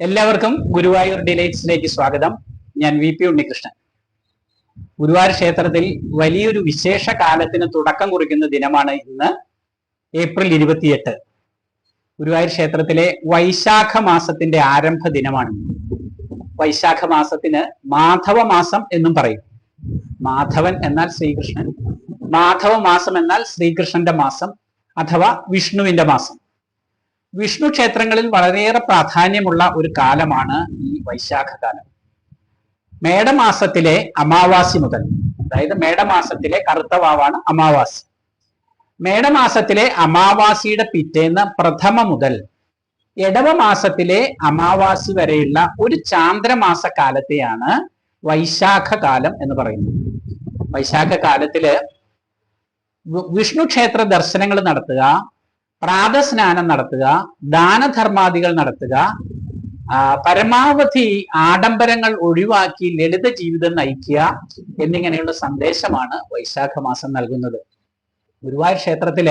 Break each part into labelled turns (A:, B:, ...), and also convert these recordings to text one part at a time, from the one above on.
A: എല്ലാവർക്കും ഗുരുവായൂർ ഡിലൈറ്റ്സിലേക്ക് സ്വാഗതം. ഞാൻ വി പി ഉണ്ണികൃഷ്ണൻ. ഗുരുവായൂർ ക്ഷേത്രത്തിൽ വലിയൊരു വിശേഷ കാലത്തിന് തുടക്കം കുറിക്കുന്ന ദിനമാണ് ഇന്ന് ഏപ്രിൽ ഇരുപത്തിയെട്ട്. ഗുരുവായൂർ ക്ഷേത്രത്തിലെ വൈശാഖ മാസത്തിന്റെ ആരംഭ ദിനമാണ്. വൈശാഖ മാസത്തിന് മാധവ മാസം എന്നും പറയും. മാധവൻ എന്നാൽ ശ്രീകൃഷ്ണൻ. മാധവ മാസം എന്നാൽ ശ്രീകൃഷ്ണന്റെ മാസം അഥവാ വിഷ്ണുവിന്റെ മാസം. വിഷ്ണു ക്ഷേത്രങ്ങളിൽ വളരെയേറെ പ്രാധാന്യമുള്ള ഒരു കാലമാണ് ഈ വൈശാഖ കാലം മേടമാസത്തിലെ അമാവാസി മുതൽ അതായത് മേടമാസത്തിലെ കറുത്ത വാവാണ് അമാവാസി. മേടമാസത്തിലെ അമാവാസിയുടെ പിറ്റേന്ന് പ്രഥമ മുതൽ എടവമാസത്തിലെ അമാവാസി വരെയുള്ള ഒരു ചാന്ദ്രമാസ കാലത്തെയാണ് വൈശാഖ കാലം എന്ന് പറയുന്നത്. വൈശാഖ കാലത്തിൽ വിഷ്ണു ക്ഷേത്ര ദർശനങ്ങൾ നടത്തുക പ്രാതസ്നാനം നടത്തുക ദാനധർമാദികൾ നടത്തുക പരമാവധി ആഡംബരങ്ങൾ ഒഴിവാക്കി ലളിത ജീവിതം നയിക്കുക എന്നിങ്ങനെയുള്ള സന്ദേശമാണ് വൈശാഖ മാസം നൽകുന്നത്. ഗുരുവായൂർ ക്ഷേത്രത്തിൽ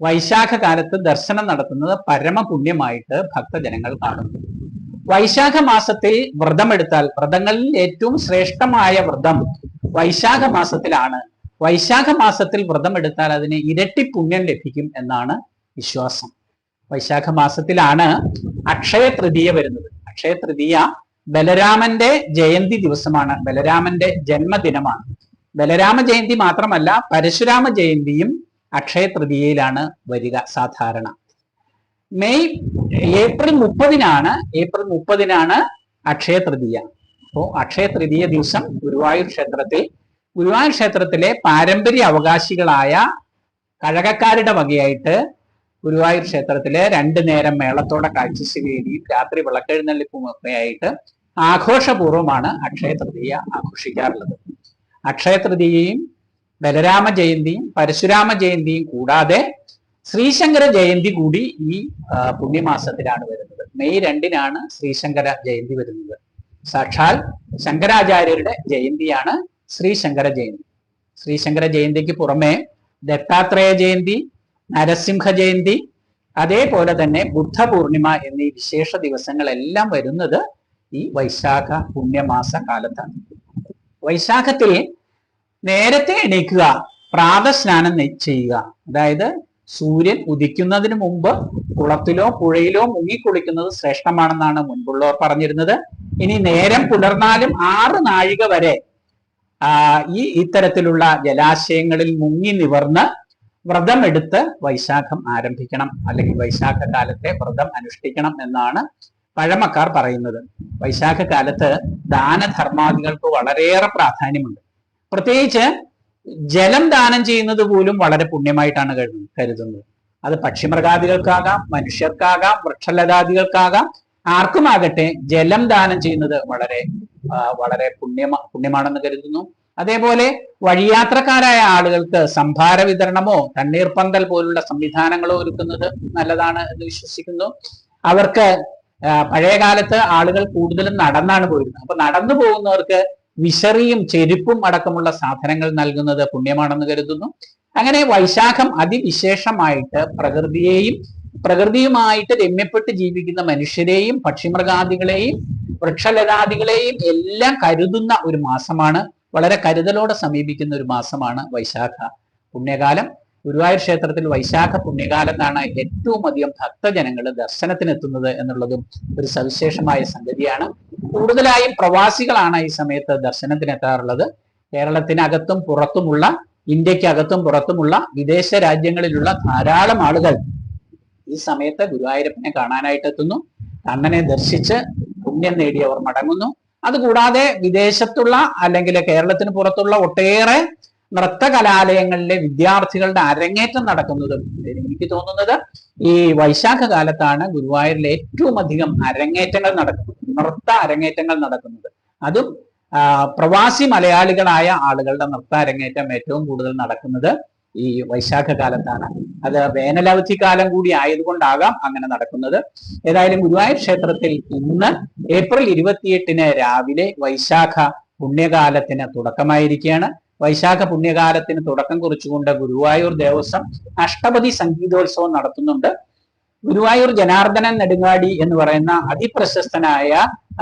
A: വൈശാഖ കാലത്ത് ദർശനം നടത്തുന്നത് പരമപുണ്യമായിട്ട് ഭക്തജനങ്ങൾ കാണുന്നു. വൈശാഖ മാസത്തിൽ വ്രതമെടുത്താൽ വ്രതങ്ങളിൽ ഏറ്റവും ശ്രേഷ്ഠമായ വ്രതം വൈശാഖ മാസത്തിലാണ് വൈശാഖ മാസത്തിൽ വ്രതമെടുത്താൽ അതിന് ഇരട്ടി പുണ്യം ലഭിക്കും എന്നാണ് വിശ്വാസം. വൈശാഖ മാസത്തിലാണ് അക്ഷയ തൃതീയ വരുന്നത്. അക്ഷയ തൃതീയ ബലരാമന്റെ ജയന്തി ദിവസമാണ്. ബലരാമന്റെ ജന്മദിനമാണ്. ബലരാമ ജയന്തി മാത്രമല്ല പരശുരാമ ജയന്തിയും അക്ഷയ തൃതീയയിലാണ് വരിക സാധാരണ. മെയ് ഏപ്രിൽ മുപ്പതിനാണ് ഏപ്രിൽ മുപ്പതിനാണ് അക്ഷയ തൃതീയ അപ്പോ അക്ഷയ തൃതീയ ദിവസം ഗുരുവായൂർ ക്ഷേത്രത്തിൽ ഗുരുവായൂർ ക്ഷേത്രത്തിലെ പാരമ്പര്യ അവകാശികളായ കഴകക്കാരുടെ വകയായിട്ട് ഗുരുവായൂർ ക്ഷേത്രത്തിലെ രണ്ടു നേരം മേളത്തോടെ കാഴ്ചശിവേദിയും രാത്രി വിളക്കെഴുന്നള്ളിപ്പും ഒക്കെയായിട്ട് ആഘോഷപൂർവമാണ് അക്ഷയ തൃതീയ ആഘോഷിക്കാറുള്ളത്. അക്ഷയ തൃതീയയും ബലരാമ ജയന്തിയും പരശുരാമ ജയന്തിയും കൂടാതെ ശ്രീശങ്കര ജയന്തി കൂടി ഈ പുണ്യമാസത്തിലാണ് വരുന്നത്. മെയ് രണ്ടിനാണ് ശ്രീശങ്കര ജയന്തി വരുന്നത്. സാക്ഷാൽ ശങ്കരാചാര്യരുടെ ജയന്തിയാണ് ശ്രീശങ്കര ജയന്തി. ശ്രീശങ്കര ജയന്തിക്ക് പുറമെ ദത്താത്രേയ ജയന്തി നരസിംഹ ജയന്തി അതേപോലെ തന്നെ ബുദ്ധ പൂർണിമ എന്നീ വിശേഷ ദിവസങ്ങളെല്ലാം വരുന്നത് ഈ വൈശാഖ പുണ്യമാസ കാലത്താണ്. വൈശാഖത്തിൽ നേരത്തെ എണീക്കുക പ്രാതസ്നാനം ചെയ്യുക. അതായത് സൂര്യൻ ഉദിക്കുന്നതിന് മുമ്പ് കുളത്തിലോ പുഴയിലോ മുങ്ങിക്കുളിക്കുന്നത് ശ്രേഷ്ഠമാണെന്നാണ് മുൻപുള്ളവർ പറഞ്ഞിരുന്നത്. ഇനി നേരം പുലർന്നാലും ആറ് നാഴിക വരെ ഈ ഇത്തരത്തിലുള്ള ജലാശയങ്ങളിൽ മുങ്ങി നിവർന്ന് വ്രതമെടുത്ത് വൈശാഖം ആരംഭിക്കണം. അല്ലെങ്കിൽ വൈശാഖ കാലത്തെ വ്രതം അനുഷ്ഠിക്കണം എന്നാണ് പഴമക്കാർ പറയുന്നത്. വൈശാഖ കാലത്ത് ദാനധർമാദികൾക്ക് വളരെയേറെ പ്രാധാന്യമുണ്ട്. പ്രത്യേകിച്ച് ജലം ദാനം ചെയ്യുന്നത് പോലും വളരെ പുണ്യമായിട്ടാണ് കരുതു- കരുതുന്നത്. അത് പക്ഷിമൃഗാദികൾക്കാകാം മനുഷ്യർക്കാകാം വൃക്ഷലതാദികൾക്കാകാം ആർക്കുമാകട്ടെ ജലം ദാനം ചെയ്യുന്നത് വളരെ വളരെ പുണ്യമാ പുണ്യമാണെന്ന് കരുതുന്നു. അതേപോലെ വഴിയാത്രക്കാരായ ആളുകൾക്ക് സംഭാര വിതരണമോ തണ്ണീർപ്പന്തൽ പോലുള്ള സംവിധാനങ്ങളോ ഒരുക്കുന്നത് നല്ലതാണ് എന്ന് വിശ്വസിക്കുന്നു. അവർക്ക് പഴയകാലത്ത് പഴയ കാലത്ത് ആളുകൾ കൂടുതലും നടന്നാണ് പോയിരുന്നത്. അപ്പൊ നടന്നു പോകുന്നവർക്ക് വിശറിയും ചെരുപ്പും അടക്കമുള്ള സാധനങ്ങൾ നൽകുന്നത് പുണ്യമാണെന്ന് കരുതുന്നു. അങ്ങനെ വൈശാഖം അതിവിശേഷമായിട്ട് പ്രകൃതിയെയും പ്രകൃതിയുമായിട്ട് രമ്യപ്പെട്ട് ജീവിക്കുന്ന മനുഷ്യരെയും പക്ഷിമൃഗാദികളെയും വൃക്ഷലതാദികളെയും എല്ലാം കരുതുന്ന ഒരു മാസമാണ് വളരെ കരുതലോടെ സമീപിക്കുന്ന ഒരു മാസമാണ് വൈശാഖ പുണ്യകാലം. ഗുരുവായൂർ ക്ഷേത്രത്തിൽ വൈശാഖ പുണ്യകാലം പുണ്യകാലത്താണ് ഏറ്റവും അധികം ഭക്തജനങ്ങൾ ദർശനത്തിനെത്തുന്നത് എന്നുള്ളതും ഒരു സവിശേഷമായ സംഗതിയാണ്. കൂടുതലായും പ്രവാസികളാണ് ഈ സമയത്ത് ദർശനത്തിനെത്താറുള്ളത്. കേരളത്തിനകത്തും പുറത്തുമുള്ള ഇന്ത്യക്കകത്തും പുറത്തുമുള്ള വിദേശ രാജ്യങ്ങളിലുള്ള ധാരാളം ആളുകൾ ഈ സമയത്ത് ഗുരുവായൂരപ്പനെ കാണാനായിട്ട് എത്തുന്നു കണ്ണനെ ദർശിച്ച് പുണ്യം നേടിയവർ മടങ്ങുന്നു. അതുകൂടാതെ വിദേശത്തുള്ള അല്ലെങ്കിൽ കേരളത്തിന് പുറത്തുള്ള ഒട്ടേറെ നൃത്ത കലാലയങ്ങളിലെ വിദ്യാർത്ഥികളുടെ അരങ്ങേറ്റം നടക്കുന്നതും എനിക്ക് തോന്നുന്നത് ഈ വൈശാഖ കാലത്താണ് ഗുരുവായൂരിൽ ഏറ്റവും അധികം അരങ്ങേറ്റങ്ങൾ നടക്കുന്നത്. നൃത്ത അരങ്ങേറ്റങ്ങൾ നടക്കുന്നത്. അതും പ്രവാസി മലയാളികളായ ആളുകളുടെ നൃത്ത അരങ്ങേറ്റം ഏറ്റവും കൂടുതൽ നടക്കുന്നത് ഈ വൈശാഖ കാലത്താണ് അത് വേനലവധി കാലം കൂടി ആയതുകൊണ്ടാകാം അങ്ങനെ നടക്കുന്നത്. ഏതായാലും ഗുരുവായൂർ ക്ഷേത്രത്തിൽ ഇന്ന് ഏപ്രിൽ ഇരുപത്തിയെട്ടിന് രാവിലെ വൈശാഖ പുണ്യകാലത്തിന് തുടക്കമായിരിക്കുകയാണ്. വൈശാഖ പുണ്യകാലത്തിന് തുടക്കം കുറിച്ചുകൊണ്ട് ഗുരുവായൂർ ദേവസ്വം അഷ്ടപതി സംഗീതോത്സവം നടത്തുന്നുണ്ട്. ഗുരുവായൂർ ജനാർദ്ദനൻ നെടുങ്ങാടി എന്ന് പറയുന്ന അതിപ്രശസ്തനായ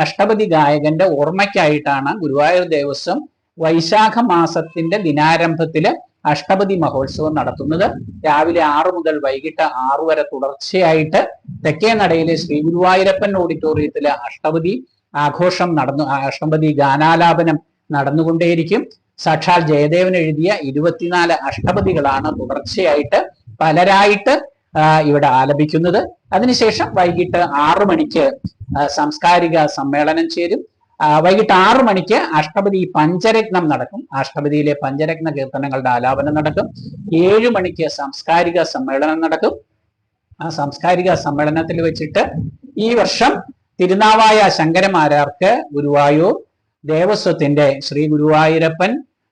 A: അഷ്ടപതി ഗായകന്റെ ഓർമ്മയ്ക്കായിട്ടാണ് ഗുരുവായൂർ ദേവസ്വം വൈശാഖ മാസത്തിന്റെ ദിനാരംഭത്തിൽ അഷ്ടപതി മഹോത്സവം നടത്തുന്നത്. രാവിലെ ആറു മുതൽ വൈകിട്ട് ആറു വരെ തുടർച്ചയായിട്ട് തെക്കേ നടയിലെ ശ്രീ ഗുരുവായൂരപ്പൻ ഓഡിറ്റോറിയത്തിലെ അഷ്ടപതി ആഘോഷം നടന്നു അഷ്ടപതി ഗാനാലാപനം നടന്നുകൊണ്ടേയിരിക്കും. സാക്ഷാൽ ജയദേവൻ എഴുതിയ ഇരുപത്തിനാല് അഷ്ടപതികളാണ് തുടർച്ചയായിട്ട് പലരായിട്ട് ഇവിടെ ആലപിക്കുന്നത്. അതിനുശേഷം വൈകിട്ട് ആറു മണിക്ക് സാംസ്കാരിക സമ്മേളനം ചേരും. വൈകിട്ട് ആറു മണിക്ക് അഷ്ടപതി പഞ്ചരത്നം നടക്കും. അഷ്ടപതിയിലെ പഞ്ചരത്ന കീർത്തനങ്ങളുടെ ആലാപനം നടക്കും. ഏഴു മണിക്ക് സാംസ്കാരിക സമ്മേളനം നടക്കും. ആ സാംസ്കാരിക സമ്മേളനത്തിൽ വെച്ചിട്ട് ഈ വർഷം തിരുനാവായ ശങ്കരമാരാർക്ക് ഗുരുവായൂർ ദേവസ്വത്തിന്റെ ശ്രീ ഗുരുവായൂരപ്പൻ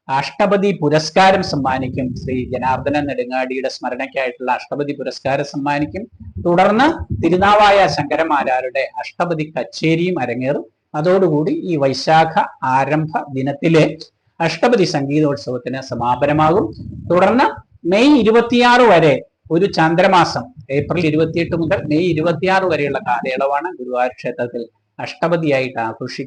A: അഷ്ടപതി പുരസ്കാരം സമ്മാനിക്കും. ശ്രീ ജനാർദ്ദന നെടുങ്ങാടിയുടെ സ്മരണയ്ക്കായിട്ടുള്ള അഷ്ടപതി പുരസ്കാരം സമ്മാനിക്കും. തുടർന്ന് തിരുനാവായ ശങ്കരമാരാരുടെ അഷ്ടപതി കച്ചേരിയും അരങ്ങേറും. അതോടുകൂടി ഈ വൈശാഖ ആരംഭ ദിനത്തിലെ അഷ്ടപതി സംഗീതോത്സവത്തിന് സമാപനമാകും. തുടർന്ന് മെയ് ഇരുപത്തിയാറ് വരെ ഒരു ചന്ദ്രമാസം ഏപ്രിൽ ഇരുപത്തിയെട്ട് മുതൽ മെയ് ഇരുപത്തിയാറ് വരെയുള്ള കാലയളവാണ് ഗുരുവായൂർ ക്ഷേത്രത്തിൽ അഷ്ടപതിയായിട്ട് ആഘോഷി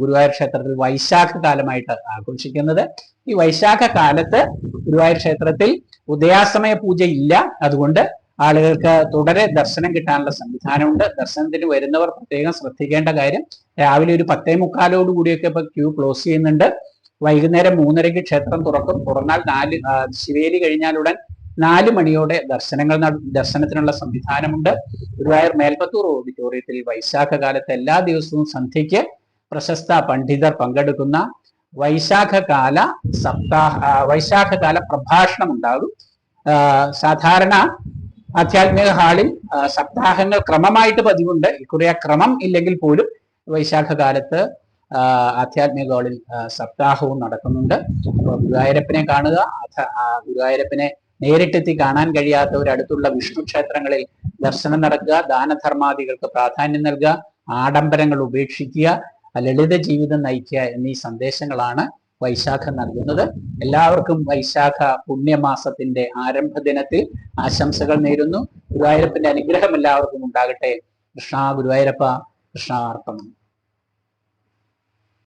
A: ഗുരുവായൂർ ക്ഷേത്രത്തിൽ വൈശാഖ കാലമായിട്ട് ആഘോഷിക്കുന്നത്. ഈ വൈശാഖ കാലത്ത് ഗുരുവായൂർ ക്ഷേത്രത്തിൽ ഉദയാസമയ പൂജ ഇല്ല അതുകൊണ്ട് ആളുകൾക്ക് തുടരെ ദർശനം കിട്ടാനുള്ള സംവിധാനമുണ്ട്. ദർശനത്തിന് വരുന്നവർ പ്രത്യേകം ശ്രദ്ധിക്കേണ്ട കാര്യം രാവിലെ ഒരു പത്തേ മുക്കാലോട് കൂടിയൊക്കെ ഇപ്പൊ ക്യൂ ക്ലോസ് ചെയ്യുന്നുണ്ട്. വൈകുന്നേരം മൂന്നരയ്ക്ക് ക്ഷേത്രം തുറക്കും. തുറന്നാൽ നാല് ശിവേലി കഴിഞ്ഞാലുടൻ നാല് മണിയോടെ ദർശനങ്ങൾ ദർശനത്തിനുള്ള സംവിധാനമുണ്ട്. ഗുരുവായൂർ മേൽപ്പത്തൂർ ഓഡിറ്റോറിയത്തിൽ വൈശാഖ കാലത്ത് എല്ലാ ദിവസവും സന്ധ്യയ്ക്ക് പ്രശസ്ത പണ്ഡിതർ പങ്കെടുക്കുന്ന വൈശാഖകാല സപ്താഹ വൈശാഖകാല പ്രഭാഷണം ഉണ്ടാകും. സാധാരണ ആധ്യാത്മിക ഹാളിൽ സപ്താഹങ്ങൾ ക്രമമായിട്ട് പതിവുണ്ട്. ഇക്കുറി ആ ക്രമം ഇല്ലെങ്കിൽ പോലും വൈശാഖ കാലത്ത് ആധ്യാത്മിക ഹാളിൽ സപ്താഹവും നടക്കുന്നുണ്ട്. അപ്പോൾ ഗുരുവായൂരപ്പനെ കാണുക. ഗുരുവായൂരപ്പനെ നേരിട്ടെത്തി കാണാൻ കഴിയാത്തവർ അടുത്തുള്ള വിഷ്ണു ക്ഷേത്രങ്ങളിൽ ദർശനം നടക്കുക ദാനധർമാദികൾക്ക് പ്രാധാന്യം നൽകുക ആഡംബരങ്ങൾ ഉപേക്ഷിക്കുക ലളിത ജീവിതം നയിക്കുക എന്നീ സന്ദേശങ്ങളാണ് വൈശാഖം നൽകുന്നത്. എല്ലാവർക്കും വൈശാഖ പുണ്യമാസത്തിന്റെ ആരംഭ ദിനത്തിൽ ആശംസകൾ നേരുന്നു. ഗുരുവായൂരപ്പന്റെ അനുഗ്രഹം എല്ലാവർക്കും ഉണ്ടാകട്ടെ. കൃഷ്ണ ഗുരുവായൂരപ്പ കൃഷ്ണാർപ്പണം.